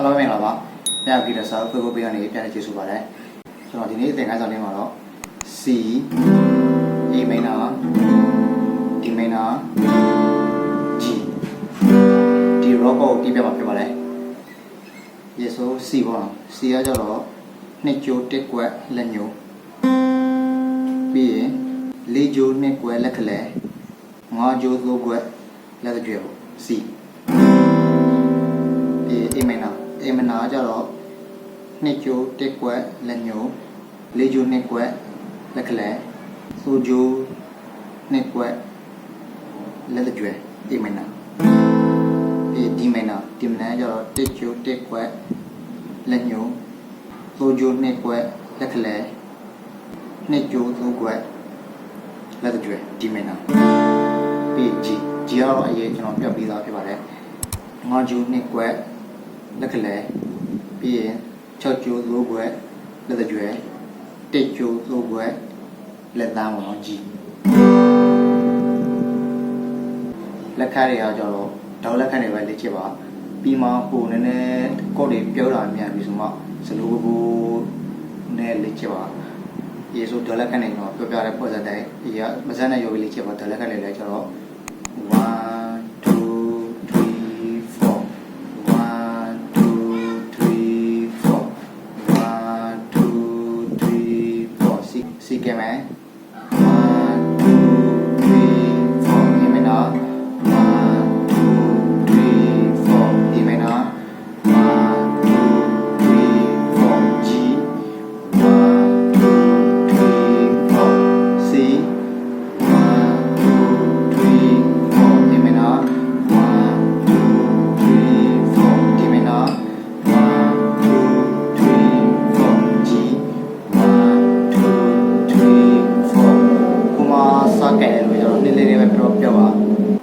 အားလုံးမင်္ဂလာပါပြန်ပြီးတော့စာအုပ်ကိုပေးရနေပြန်နေကျေးဇူးပါတယ်ကျွန်တော်ဒီနေ့သင်ခန်းစာလေးမှာတော့ C A minor D minor G ဒီ rock ကိုတီးပြမှာဖြစ်ပါတယ်ရေဆို C ပေါ့နော် C ကကြတော့နှစ်ကြိုးတစ်ကွက်လက်ညိုးပြီးရင်လေးကြိုးနှစ်ကွက်လက်ကလေးငါးကြိုးသုံးကွက်လက်ကြွယ်ပေါ့ C ဒီအိမ်မနာ အိမ်မနာကြတော့နှစ်ကျိုးတစ်ကွက်လက်ညိုလေးကျိုးနှစ်ကွက်လက်ကလေးသိုးကျိုးနှစ်ကွက်လက်ကြွယ်အိမ်မနာဒီဒီမနာဒီမနာကြတော့တစ်ကျိုးတစ်ကွက်လက်ညိုသိုးကျိုးနှစ်ကွက်လက်ကလေးနှစ်ကျိုးသုံးကွက်လက်ကြွယ်ဒီမနာပြီးဂျီဂျီကတော့အရေးကျွန်တော်ပြတ်ပြီးသားဖြစ်ပါတယ်ငါးကျိုးနှစ်ကွက် လက်ကလေးပြီးရင်6ကျိုးသိုးခွက်လက်ကြွယ်တစ်ကျိုးသိုးခွက်လက်သားမောင်ကြီးလက်ခတ်တွေကကျတော့ဒေါလက်ခတ်တွေပဲလေ့ကျင့်ပါပြီးမှဟိုနည်းနည်းကော့တွေပြောတာမြန်ပြီဆိုမှစလိုဘူဘူနဲ့လေ့ကျင့်ပါရေဆိုဒေါလက်ခတ်တွေတော့ပြောပြတဲ့ပုံစံတိုင်းဒီကမစမ်းတဲ့ရုပ်လေးလေ့ကျင့်ပါဒေါလက်ခတ်တွေလည်းကျတော့1 စီစီကမဲ one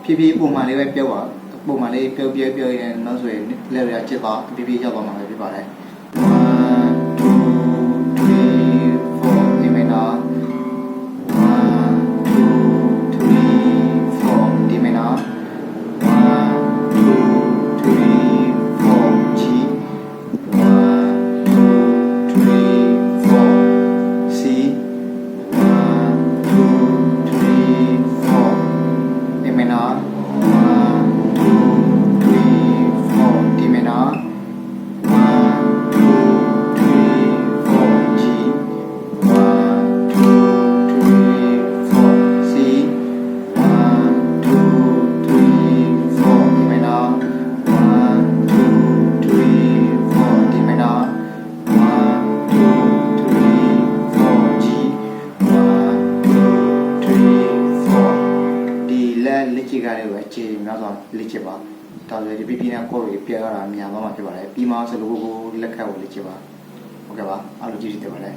ဖြည်းဖြည်းပုံမှန်လေးပဲပြောပါပုံမှန်လေးပြောပြောပြောရင်နောက်ဆိုရင်လက်ရချစ်သွားဖြည်းဖြည်းရောက်သွားမှာပဲဖြစ်ပါတယ် လက်လက်ချီကားလေးကိုအခြေများစွာလက်ချစ်ပါဒါဆိုရင်ဒီပြပြနဲ့ကော့တွေပြရတာမြန်သွားမှာဖြစ်ပါတယ်ပြီးမှဆိုလို့ကိုလက်ခတ်ကိုလက်ချစ်ပါဟုတ်ကဲ့ပါအားလုံးကြည့်ကြည့်တယ်ပါတယ်